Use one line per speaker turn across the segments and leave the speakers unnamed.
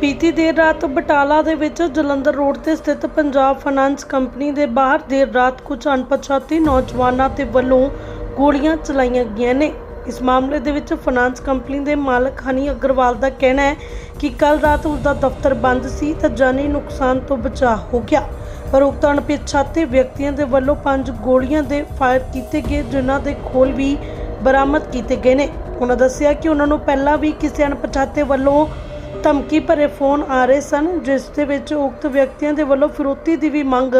ਬੀਤੀ ਦੇਰ ਰਾਤ ਬਟਾਲਾ ਦੇ ਵਿੱਚ ਜਲੰਧਰ ਰੋਡ ਤੇ ਸਥਿਤ ਪੰਜਾਬ ਫਾਈਨਾਂਸ ਕੰਪਨੀ ਦੇ ਬਾਹਰ ਦੇਰ ਰਾਤ ਕੁਝ ਅਣਪਛਾਤੇ ਨੌਜਵਾਨਾਂ ਦੇ ਵੱਲੋਂ ਗੋਲੀਆਂ ਚਲਾਈਆਂ ਗਈਆਂ ਨੇ। ਇਸ ਮਾਮਲੇ ਦੇ ਵਿੱਚ ਫਾਈਨਾਂਸ ਕੰਪਨੀ ਦੇ ਮਾਲਕ ਹਨੀ ਅਗਰਵਾਲ ਦਾ ਕਹਿਣਾ ਹੈ ਕਿ ਕੱਲ ਰਾਤ ਉਸ ਦਾ ਦਫ਼ਤਰ ਬੰਦ ਸੀ ਤਾਂ ਜਾਨੀ ਨੁਕਸਾਨ ਤੋਂ ਬਚਾਅ ਹੋ ਗਿਆ। ਪਰ ਉਕਤ ਅਣਪਛਾਤੇ ਵਿਅਕਤੀਆਂ ਦੇ ਵੱਲੋਂ ਪੰਜ ਗੋਲੀਆਂ ਦੇ ਫਾਇਰ ਕੀਤੇ ਗਏ, ਜਿਨ੍ਹਾਂ ਦੇ ਖੋਲ ਵੀ ਬਰਾਮਦ ਕੀਤੇ ਗਏ ਨੇ। ਉਹਨਾਂ ਦੱਸਿਆ ਕਿ ਉਹਨਾਂ ਨੂੰ ਪਹਿਲਾਂ ਵੀ ਕਿਸੇ ਅਣਪਛਾਤੇ ਵੱਲੋਂ ਧਮਕੀ ਭਰੇ ਫੋਨ ਆ ਰਹੇ ਸਨ, ਜਿਸ ਦੇ ਵਿੱਚ ਉਕਤ ਵਿਅਕਤੀਆਂ ਦੇ ਵੱਲੋਂ ਫਿਰੋਤੀ ਦੀ ਵੀ ਮੰਗ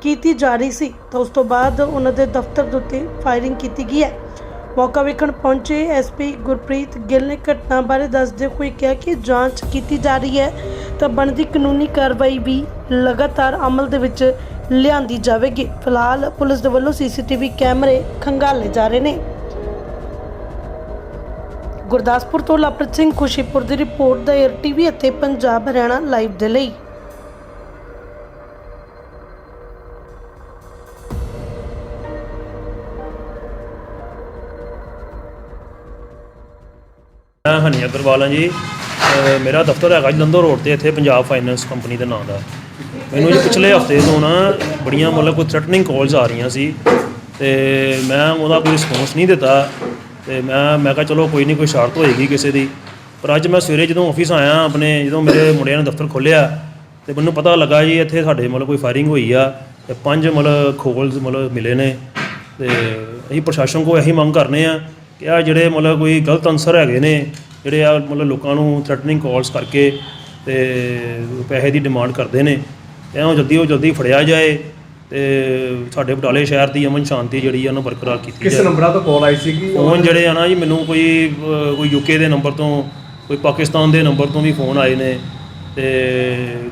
ਕੀਤੀ ਜਾ ਰਹੀ ਸੀ। ਤਾਂ ਉਸ ਤੋਂ ਬਾਅਦ ਉਹਨਾਂ ਦੇ ਦਫ਼ਤਰ ਦੇ ਉੱਤੇ ਫਾਇਰਿੰਗ ਕੀਤੀ ਗਈ ਹੈ। ਮੌਕਾ ਵੇਖਣ ਪਹੁੰਚੇ ਐਸਪੀ ਗੁਰਪ੍ਰੀਤ ਗਿੱਲ ਨੇ ਘਟਨਾ ਬਾਰੇ ਦੱਸਦੇ ਹੋਏ ਕਿਹਾ ਕਿ ਜਾਂਚ ਕੀਤੀ ਜਾ ਰਹੀ ਹੈ, ਤਾਂ ਬਣਦੀ ਕਾਨੂੰਨੀ ਕਾਰਵਾਈ ਵੀ ਲਗਾਤਾਰ ਅਮਲ ਦੇ ਵਿੱਚ ਲਿਆਂਦੀ ਜਾਵੇਗੀ। ਫਿਲਹਾਲ ਪੁਲਿਸ ਦੇ ਵੱਲੋਂ ਸੀਸੀਟੀਵੀ ਕੈਮਰੇ ਖੰਗਾਲੇ ਜਾ ਰਹੇ ਨੇ। ਗੁਰਦਾਸਪੁਰ ਤੋਂ ਲਵਪ੍ਰੀਤ ਸਿੰਘ ਖੁਸ਼ੀਪੁਰ ਦੀ ਰਿਪੋਰਟ ਦਾ ਏਅਰ ਟੀਵੀ ਅਤੇ ਪੰਜਾਬ ਹਰਿਆਣਾ ਲਾਈਵ ਦੇ ਲਈ।
ਮੈਂ ਹਨੀ ਅਗਰਵਾਲ ਹਾਂ ਜੀ। ਅਹ ਮੇਰਾ ਦਫ਼ਤਰ ਹੈਗਾ ਜਲੰਧਰ ਰੋਡ ਤੇ, ਇੱਥੇ ਪੰਜਾਬ ਫਾਈਨੈਂਸ ਕੰਪਨੀ ਦੇ ਨਾਂ ਦਾ। ਮੈਨੂੰ ਜੀ ਪਿਛਲੇ ਹਫ਼ਤੇ ਤੋਂ ਨਾ ਬੜੀਆਂ ਮਤਲਬ ਕੋਈ ਥ੍ਰੈਟਨਿੰਗ ਕਾਲਸ ਆ ਰਹੀਆਂ ਸੀ ਤੇ ਮੈਂ ਉਹਦਾ ਕੋਈ ਰਿਸਪੌਂਸ ਨਹੀਂ ਦਿੱਤਾ। ਤੇ ਮੈਂ ਮੈਂ ਕਿਹਾ ਚਲੋ ਕੋਈ ਨਹੀਂ, ਕੋਈ ਸ਼ਰਤ ਹੋਏਗੀ ਕਿਸੇ ਦੀ। ਪਰ ਅੱਜ ਮੈਂ ਸਵੇਰੇ ਜਦੋਂ ਆਫਿਸ ਆਇਆ, ਆਪਣੇ ਜਦੋਂ ਮੇਰੇ ਮੁੰਡਿਆਂ ਨੇ ਦਫ਼ਤਰ ਖੋਲ੍ਹਿਆ, ਤੇ ਮੈਨੂੰ ਪਤਾ ਲੱਗਾ ਜੀ, ਇੱਥੇ ਸਾਡੇ ਮਤਲਬ ਕੋਈ ਫਾਇਰਿੰਗ ਹੋਈ ਆ, ਤੇ ਪੰਜ ਮਤਲਬ ਖੋਲਸ ਮਤਲਬ ਮਿਲੇ ਨੇ। ਤੇ ਅਸੀਂ ਪ੍ਰਸ਼ਾਸਨ ਕੋਲ ਇਹੀ ਮੰਗ ਕਰਨੇ ਆ ਕਿ ਆ ਜਿਹੜੇ ਮਤਲਬ ਕੋਈ ਗਲਤ ਅਨਸਰ ਹੈਗੇ ਨੇ, ਜਿਹੜੇ ਆ ਮਤਲਬ ਲੋਕਾਂ ਨੂੰ ਥ੍ਰੈਟਨਿੰਗ ਕਾਲਸ ਕਰਕੇ ਤੇ ਪੈਸੇ ਦੀ ਡਿਮਾਂਡ ਕਰਦੇ ਨੇ ਤੇ ਉਹ ਜਲਦੀ ਉਹ ਜਲਦੀ ਫੜਿਆ ਜਾਏ। ਤੇ ਸਾਡੇ ਬਟਾਲੇ ਸ਼ਹਿਰ ਦੀ ਅਮਨ ਸ਼ਾਂਤੀ ਜਿਹੜੀ ਆ ਉਹਨੂੰ ਬਰਕਰਾਰ ਕੀਤੀ
ਕਿਸ
ਜਾਏ।
ਨੰਬਰਾਂ ਤੋਂ ਕਾਲ ਆਈ ਸੀਗੀ?
ਫੋਨ ਜਿਹੜੇ ਆ ਨਾ ਜੀ ਮੈਨੂੰ ਕੋਈ ਅਹ, ਕੋਈ ਯੂਕੇ ਦੇ ਨੰਬਰ ਤੋਂ ਕੋਈ ਪਾਕਿਸਤਾਨ ਦੇ ਨੰਬਰ ਤੋਂ ਵੀ ਫੋਨ ਆਏ ਨੇ ਤੇ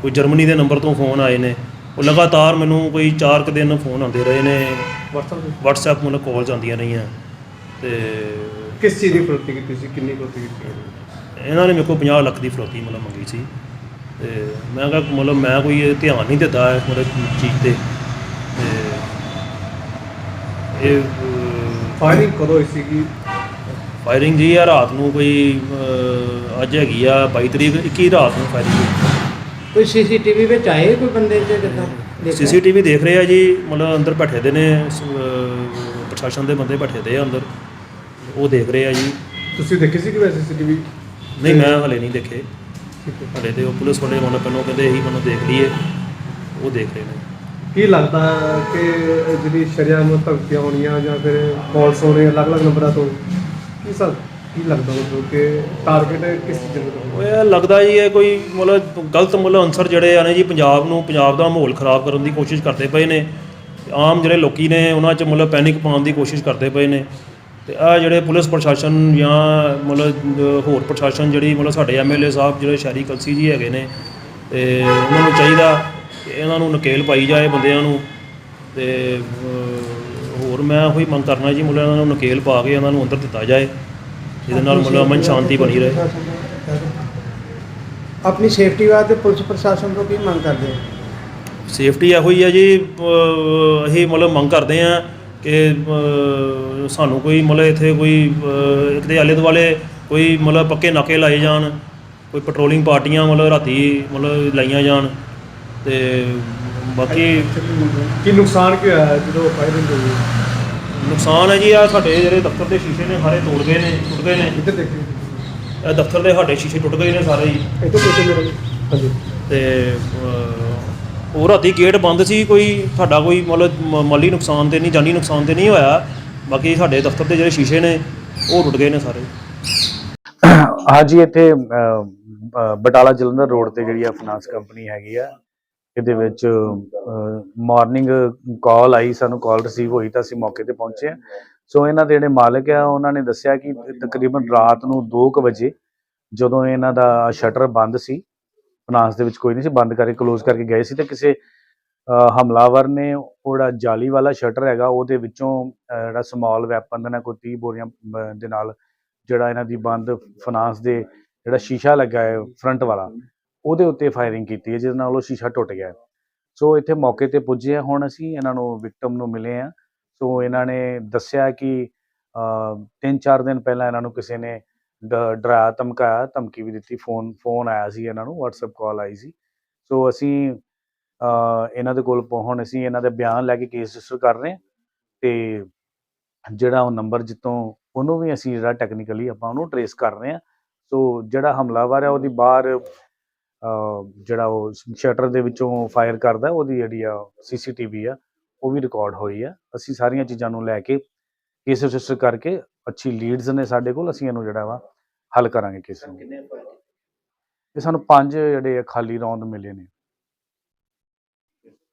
ਕੋਈ ਜਰਮਨੀ ਦੇ ਨੰਬਰ ਤੋਂ ਫੋਨ ਆਏ ਨੇ। ਉਹ ਲਗਾਤਾਰ ਮੈਨੂੰ ਕੋਈ 4 ਕੁ ਦਿਨ ਫੋਨ ਆਉਂਦੇ ਰਹੇ ਨੇ।
WhatsApp ਤੇ?
WhatsApp ਮਤਲਬ ਕਾਲਸ ਆਉਂਦੀਆਂ ਰਹੀਆਂ। ਤੇ
ਕਿਸ ਚੀਜ਼ ਦੀ ਫਰੋਤੀ ਕੀਤੀ ਸੀ? ਕਿੰਨੀ ਫਰੋਤੀ ਕੀਤੀ
ਇਹਨਾਂ ਨੇ ਮੇਰੇ ਕੋਲ 50 ਲੱਖ ਦੀ ਫਰੋਤੀ ਮਤਲਬ ਮੰਗੀ ਸੀ। ਤੇ ਮੈਂ ਕਿਹਾ ਮਤਲਬ ਮੈਂ ਕੋਈ ਇਹ ਧਿਆਨ ਨਹੀਂ ਦਿੱਤਾ ਇਸ ਮਤਲਬ ਚੀਜ਼ ਤੇ। ਇਹ
ਫਾਇਰਿੰਗ ਕਦੋਂ ਹੋਈ ਸੀਗੀ?
ਫਾਇਰਿੰਗ ਜੀ ਆ ਰਾਤ ਨੂੰ ਕੋਈ ਅਹ, ਅੱਜ ਹੈਗੀ ਆ 22 ਤਰੀਕ 21 ਰਾਤ ਨੂੰ ਫਾਇਰਿੰਗ ਹੋਈ।
ਕੋਈ ਸੀਸੀਟੀਵੀ ਵਿੱਚ ਆਏ ਕੋਈ ਬੰਦੇ ਚ ਕਿਦਾਂ?
ਸੀਸੀਟੀਵੀ ਦੇਖ ਰਹੇ ਆ ਜੀ ਮਤਲਬ ਅੰਦਰ ਬੈਠੇ ਦੇ ਨੇ ਸ- ਅਹ, ਪ੍ਰਸ਼ਾਸਨ ਦੇ ਬੰਦੇ ਬੈਠੇ ਦੇ ਆ ਅੰਦਰ। ਉਹ ਦੇਖ ਰਹੇ ਆ ਜੀ।
ਤੁਸੀਂ ਦੇਖੀ ਸੀ ਕਿ ਵੈਸੇ ਸੀਸੀਟੀਵੀ?
ਨਹੀਂ ਮੈਂ ਹਲੇ ਨਹੀਂ ਦੇਖੇ। ਹਲੇ ਤੇ ਉਹ ਪੁਲਿਸ ਵਾਲੇ ਮਤਲਬ ਪਹਿਲਾਂ ਕਹਿੰਦੇ ਇਹੀ ਮੈਨੂੰ ਦੇਖ ਲਈਏ। ਉਹ ਦੇਖ ਰਹੇ ਨੇ।
ਕੀ ਲੱਗਦਾ ਕਿ ਜਿਹੜੀ ਸ਼ਰਿਆਮ ਧਮਕੀਆਂ ਹੋਣੀਆਂ ਜਾਂ ਫਿਰ ਕਾਲਸ ਹੋਣੇ ਅਲੱਗ-ਅਲੱਗ ਨੰਬਰਾਂ ਤੋਂ, ਕੀ ਸਰ, ਕੀ ਲੱਗਦਾ ਮਤਲਬ ਕਿ ਟਾਰਗੇਟ ਕਿਸ ਚੀਜ਼ ਦਾ
ਉਹ ਇਹ ਲੱਗਦਾ ਜੀ ਇਹ ਕੋਈ ਮਤਲਬ ਗਲਤ ਮਤਲਬ ਅਨਸਰ ਜਿਹੜੇ ਆ ਨੇ ਜੀ ਪੰਜਾਬ ਨੂੰ, ਪੰਜਾਬ ਦਾ ਮਾਹੌਲ ਖਰਾਬ ਕਰਨ ਦੀ ਕੋਸ਼ਿਸ਼ ਕਰਦੇ ਪਏ ਨੇ। ਆਮ ਜਿਹੜੇ ਲੋਕੀ ਨੇ ਉਹਨਾਂ 'ਚ ਮਤਲਬ ਪੈਨਿਕ ਪਾਉਣ ਦੀ ਕੋਸ਼ਿਸ਼ ਕਰਦੇ ਪਏ ਨੇ। ਤੇ ਆ ਜਿਹੜੇ ਪੁਲਿਸ ਪ੍ਰਸ਼ਾਸਨ ਜਾਂ ਮਤਲਬ ਹੋਰ ਪ੍ਰਸ਼ਾਸਨ ਜਿਹੜੀ ਮਤਲਬ ਸਾਡੇ ਐਮਐਲਏ ਸਾਹਿਬ, ਜਿਹੜੇ ਸ਼ਹਿਰੀ ਕਲਸੀ ਜੀ ਹੈਗੇ ਨੇ, ਤੇ ਉਹਨਾਂ ਨੂੰ ਚਾਹੀਦਾ ਕਿ ਇਹਨਾਂ ਨੂੰ ਨਕੇਲ ਪਾਈ ਜਾਏ ਬੰਦਿਆਂ ਨੂੰ ਤੇ ਅਹ, ਹੋਰ ਮੈਂ ਉਹੀ ਮੰਗ ਕਰਨਾ ਜੀ ਮਤਲਬ ਇਹਨਾਂ ਨੂੰ ਨਕੇਲ ਪਾ ਕੇ ਇਹਨਾਂ ਨੂੰ ਅੰਦਰ ਦਿੱਤਾ ਜਾਏ ਜਿਹਦੇ ਨਾਲ ਮਤਲਬ ਅਮਨ ਸ਼ਾਂਤੀ ਬਣੀ ਰਹੇ।
ਆਪਣੀ ਸੇਫਟੀ ਵਾਸਤੇ ਪੁਲਿਸ ਪ੍ਰਸ਼ਾਸਨ ਤੋਂ ਕੀ ਮੰਗ ਕਰਦੇ ਹੋ?
ਸੇਫਟੀ ਇਹੋ ਹੀ ਹੈ ਜੀ ਅਹ ਅਸੀਂ ਮਤਲਬ ਮੰਗ ਕਰਦੇ ਆ ਕਿ ਅਹ ਸਾਨੂੰ ਕੋਈ ਮਤਲਬ ਇੱਥੇ ਕੋਈ ਅਹ ਇੱਕ ਦੇ ਆਲੇ ਦੁਆਲੇ ਕੋਈ ਮਤਲਬ ਪੱਕੇ ਨਾਕੇ ਲਾਏ ਜਾਣ ਕੋਈ ਪੈਟਰੋਲਿੰਗ ਪਾਰਟੀਆਂ ਮਤਲਬ ਰਾਤੀ ਮਤਲਬ ਲਾਈਆਂ ਜਾਣ। ਤੇ ਬਾਕੀ
ਕੀ ਨੁਕਸਾਨ ਕੀ ਹੋਇਆ ਜਦੋਂ ਫਾਇਰਿੰਗ ਹੋਈ
ਨੁਕਸਾਨ ਹੈ ਜੀ ਆ ਸਾਡੇ ਜਿਹੜੇ ਦਫ਼ਤਰ ਦੇ ਸ਼ੀਸ਼ੇ ਨੇ ਸਾਰੇ ਤੋੜ ਗਏ ਨੇ ਟੁੱਟ ਗਏ ਨੇ।
ਇੱਧਰ ਦੇਖੀ?
ਇਹ ਦਫ਼ਤਰ ਦੇ ਸਾਡੇ ਸ਼ੀਸ਼ੇ ਟੁੱਟ ਗਏ ਨੇ ਸਾਰੇ ਹੀ।
ਇੱਧਰ ਦੇਖੀ ਮੇਰੇ ਹਾਂਜੀ।
ਤੇ ਅਹ, ਉਹ ਰਾਤੀ ਗੇਟ ਬੰਦ ਸੀ ਕੋਈ ਸਾਡਾ ਕੋਈ ਮਤਲਬ ਮ- ਮਾਲੀ ਨੁਕਸਾਨ ਤੇ ਨਹੀਂ ਜਾਨੀ ਨੁਕਸਾਨ ਤੇ ਨਹੀਂ ਹੋਇਆ। ਬਾਕੀ ਸਾਡੇ ਦਫ਼ਤਰ ਦੇ ਜਿਹੜੇ ਸ਼ੀਸ਼ੇ ਨੇ ਉਹ ਟੁੱਟ ਗਏ ਨੇ ਸਾਰੇ।
ਹਾਂਜੀ ਇੱਥੇ ਅਹ, ਅਹ, ਬਟਾਲਾ ਜਲੰਧਰ ਰੋਡ ਤੇ ਜਿਹੜੀ ਆ ਫਾਈਨਾਂਸ ਕੰਪਨੀ ਹੈਗੀ ਆ ਇਹਦੇ ਵਿੱਚ ਮਾਰਨਿੰਗ ਕਾਲ ਆਈ, ਸਾਨੂੰ ਕਾਲ ਰਿਸੀਵ ਹੋਈ ਤਾਂ ਅਸੀਂ ਮੌਕੇ ਤੇ ਪਹੁੰਚੇ ਆ ਸੋ ਇਹਨਾਂ ਦੇ ਜਿਹੜੇ ਮਾਲਕ ਆ, ਉਹਨਾਂ ਨੇ ਦੱਸਿਆ ਕਿ ਤਕਰੀਬਨ ਰਾਤ ਨੂੰ 2:00 ਵਜੇ ਜਦੋਂ ਇਹਨਾਂ ਦਾ ਸ਼ਟਰ ਬੰਦ ਸੀ, ਫਾਈਨਾਂਸ ਦੇ ਵਿੱਚ ਕੋਈ ਨਹੀਂ ਸੀ, ਬੰਦ ਕਰਕੇ ਕਲੋਜ਼ ਕਰਕੇ ਗਏ ਸੀ ਤੇ ਕਿਸੇ ਹਮਲਾਵਰ ਨੇ ਉਹ ਜਿਹੜਾ ਜਾਲੀ ਵਾਲਾ ਸ਼ਟਰ ਹੈਗਾ, ਉਹਦੇ ਵਿੱਚੋਂ ਜਿਹੜਾ ਸਮਾਲ ਵੈਪਨ ਦੇ ਨਾਲ ਕੋਈ 30 ਬੋਰੀਆਂ ਦੇ ਨਾਲ ਜਿਹੜਾ ਇਹਨਾਂ ਦੀ ਬੰਦ ਫਾਈਨਾਂਸ ਦੇ ਜਿਹੜਾ ਸ਼ੀਸ਼ਾ ਲੱਗਾ ਹੈ ਫਰੰਟ ਵਾਲਾ ਉਹਦੇ ਉੱਤੇ ਫਾਇਰਿੰਗ ਕੀਤੀ ਹੈ ਜਿਸ ਨਾਲ ਉਹ ਸ਼ੀਸ਼ਾ ਟੁੱਟ ਗਿਆ ਸੋ ਇੱਥੇ ਮੌਕੇ ਤੇ ਪੁੱਜੇ ਆ ਹੁਣ ਅਸੀਂ ਇਹਨਾਂ ਨੂੰ ਵਿਕਟਮ ਨੂੰ ਮਿਲੇ ਆ ਸੋ ਇਹਨਾਂ ਨੇ ਦੱਸਿਆ ਕਿ ਤਿੰਨ ਚਾਰ ਦਿਨ ਪਹਿਲਾਂ ਇਹਨਾਂ ਨੂੰ ਕਿਸੇ ਨੇ ਡ- ਡਰਾਇਆ, ਧਮਕਾਇਆ, ਧਮਕੀ ਵੀ ਦਿੱਤੀ, ਫੋਨ ਫੋਨ ਆਇਆ ਸੀ ਇਹਨਾਂ ਨੂੰ, WhatsApp ਕਾਲ ਆਈ ਸੀ। ਸੋ ਅਸੀਂ ਇਹਨਾਂ ਦੇ ਕੋਲ ਪਹੁੰ- ਹੁਣ ਅਸੀਂ ਇਹਨਾਂ ਦੇ ਬਿਆਨ ਲੈ ਕੇ ਕੇਸ ਰਜਿਸਟਰ ਕਰ ਰਹੇ ਹਾਂ ਤੇ ਜਿਹੜਾ ਉਹ ਨੰਬਰ ਜਿੱਤੋਂ ਉਹਨੂੰ ਵੀ ਅਸੀਂ ਜਿਹੜਾ ਟੈਕਨੀਕਲੀ ਆਪਾਂ ਉਹਨੂੰ ਟਰੇਸ ਕਰ ਰਹੇ ਹਾਂ। ਸੋ ਜਿਹੜਾ ਹਮਲਾਵਰ ਹੈ, ਉਹਦੀ ਬਾਹਰ ਜਿਹੜਾ ਉਹ ਸ਼ਟਰ ਦੇ ਵਿੱਚੋਂ ਫਾਇਰ ਕਰਦਾ ਉਹਦੀ ਜਿਹੜੀ ਆ ਸੀਸੀਟੀਵੀ ਆ ਉਹ ਵੀ ਰਿਕਾਰਡ ਹੋਈ ਆ। ਅਸੀਂ ਸਾਰੀਆਂ ਚੀਜ਼ਾਂ ਨੂੰ ਲੈ ਕੇ ਕੇਸ ਰਜਿਸਟਰ ਕਰਕੇ ਅੱਛੀ ਲੀਡਸ ਨੇ ਸਾਡੇ ਕੋਲ ਅਸੀਂ ਇਹਨੂੰ ਜਿਹੜਾ ਵਾ ਹੱਲ ਕਰਾਂਗੇ ਕੇਸ ਨੂੰ। ਇਹ ਸਾਨੂੰ ਪੰਜ ਜਿਹੜੇ ਖਾਲੀ ਰੌਂਦ ਮਿਲੇ ਨੇ।